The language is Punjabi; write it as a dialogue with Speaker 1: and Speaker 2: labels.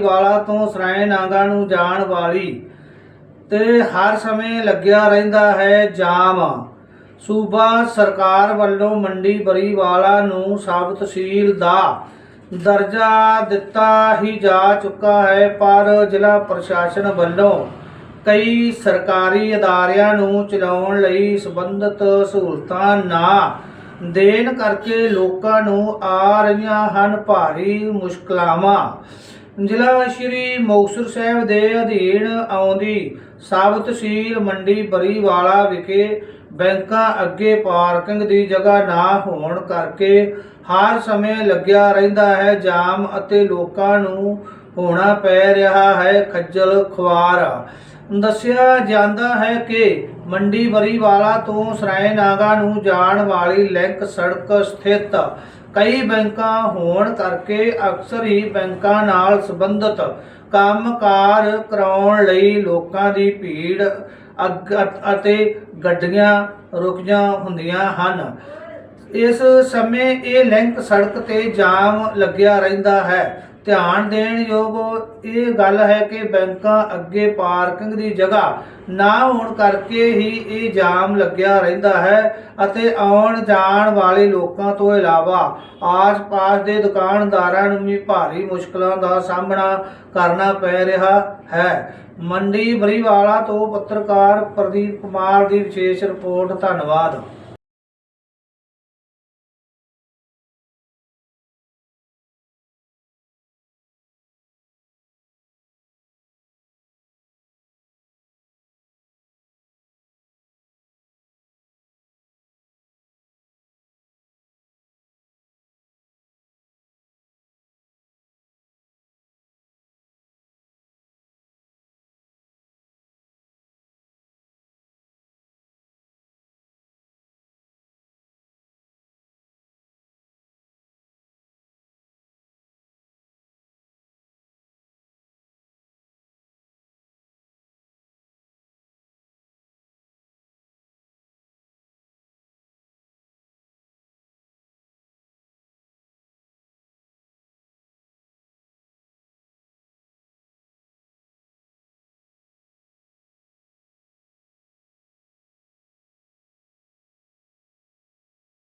Speaker 1: ਵਾਲਾ ਤੋਂ ਸਰਾਏ ਨਾਗਾ ਨੂੰ ਜਾਣ ਵਾਲੀ ਤੇ ਹਰ ਸਮੇਂ ਲੱਗਿਆ ਰਹਿੰਦਾ ਹੈ ਜਾਮ। ਸੂਬਾ ਸਰਕਾਰ ਵੱਲੋਂ ਮੰਡੀ ਬਰੀਵਾਲਾ ਨੂੰ ਸਬ ਤਹਿਸੀਲ ਦਾ ਦਰਜਾ ਦਿੱਤਾ ਹੀ ਜਾ ਚੁੱਕਾ ਹੈ, ਪਰ ਜ਼ਿਲ੍ਹਾ ਪ੍ਰਸ਼ਾਸਨ ਵੱਲੋਂ ਕਈ ਸਰਕਾਰੀ ਅਦਾਰਿਆਂ ਨੂੰ ਚਲਾਉਣ ਲਈ ਸੰਬੰਧਿਤ ਸਹੂਲਤਾਂ ਨਾ ਦੇਣ ਕਰਕੇ ਲੋਕਾਂ ਨੂੰ ਆ ਰਹੀਆਂ ਹਨ ਭਾਰੀ ਮੁਸ਼ਕਲਾਵਾਂ। ਜ਼ਿਲ੍ਹਾ ਸ਼੍ਰੀ ਮੁਕਤਸਰ ਸਾਹਿਬ ਦੇ ਅਧੀਨ ਆਉਂਦੀ ਸਬ ਤਹਿਸੀਲ ਮੰਡੀ ਬਰੀਵਾਲਾ ਵਿਖੇ ਬੈਂਕਾਂ ਅੱਗੇ ਪਾਰਕਿੰਗ ਦੀ ਜਗ੍ਹਾ ਨਾ ਹੋਣ ਕਰਕੇ ਹਰ ਸਮੇਂ ਲੱਗਿਆ ਰਹਿੰਦਾ ਹੈ, ਜਾਮ ਅਤੇ ਲੋਕਾਂ ਨੂੰ ਹੋਣਾ ਪੈ ਰਿਹਾ ਹੈ ਖੱਜਲ ਖੁਆਰ। ਦੱਸਿਆ ਜਾਂਦਾ ਹੈ ਕਿ ਮੰਡੀ ਬਰੀਵਾਲਾ ਤੋਂ ਸਰਾਏ ਨਾਗਾ ਨੂੰ ਜਾਣ ਵਾਲੀ ਲਿੰਕ ਸੜਕ ਸਥਿਤ ਕਈ ਬੈਂਕਾਂ ਹੋਣ ਕਰਕੇ ਅਕਸਰ ਹੀ ਬੈਂਕਾਂ ਨਾਲ ਸੰਬੰਧਿਤ ਕੰਮਕਾਰ ਕਰਾਉਣ ਲਈ ਲੋਕਾਂ ਦੀ ਭੀੜ ਅੱਗ- ਅਤੇ ਗੱਡੀਆਂ ਰੁਕੀਆਂ ਹੁੰਦੀਆਂ ਹਨ। ਇਸ ਸਮੇਂ ਇਹ ਲਿੰਕ ਸੜਕ ਤੇ ਜਾਮ ਲੱਗਿਆ ਰਹਿੰਦਾ ਹੈ। ਧਿਆਨ ਦੇਣ ਯੋਗ ਇਹ ਗੱਲ ਹੈ ਕਿ ਬੈਂਕਾਂ ਅੱਗੇ ਪਾਰਕਿੰਗ ਦੀ ਜਗ੍ਹਾ ਨਾ ਹੋਣ ਕਰਕੇ ਹੀ ਇਹ ਜਾਮ ਲੱਗਿਆ ਰਹਿੰਦਾ ਹੈ ਅਤੇ ਆਉਣ ਜਾਣ ਵਾਲੇ ਲੋਕਾਂ ਤੋਂ ਇਲਾਵਾ ਆਸ-ਪਾਸ ਦੇ ਦੁਕਾਨਦਾਰਾਂ ਨੂੰ ਵੀ ਭਾਰੀ ਮੁਸ਼ਕਲਾਂ ਦਾ ਸਾਹਮਣਾ ਕਰਨਾ ਪੈ ਰਿਹਾ ਹੈ। ਮੰਡੀ ਬਰੀਵਾਲਾ ਤੋਂ ਪੱਤਰਕਾਰ ਪ੍ਰਦੀਪ ਕੁਮਾਰ ਦੀ ਵਿਸ਼ੇਸ਼ ਰਿਪੋਰਟ, ਧੰਨਵਾਦ।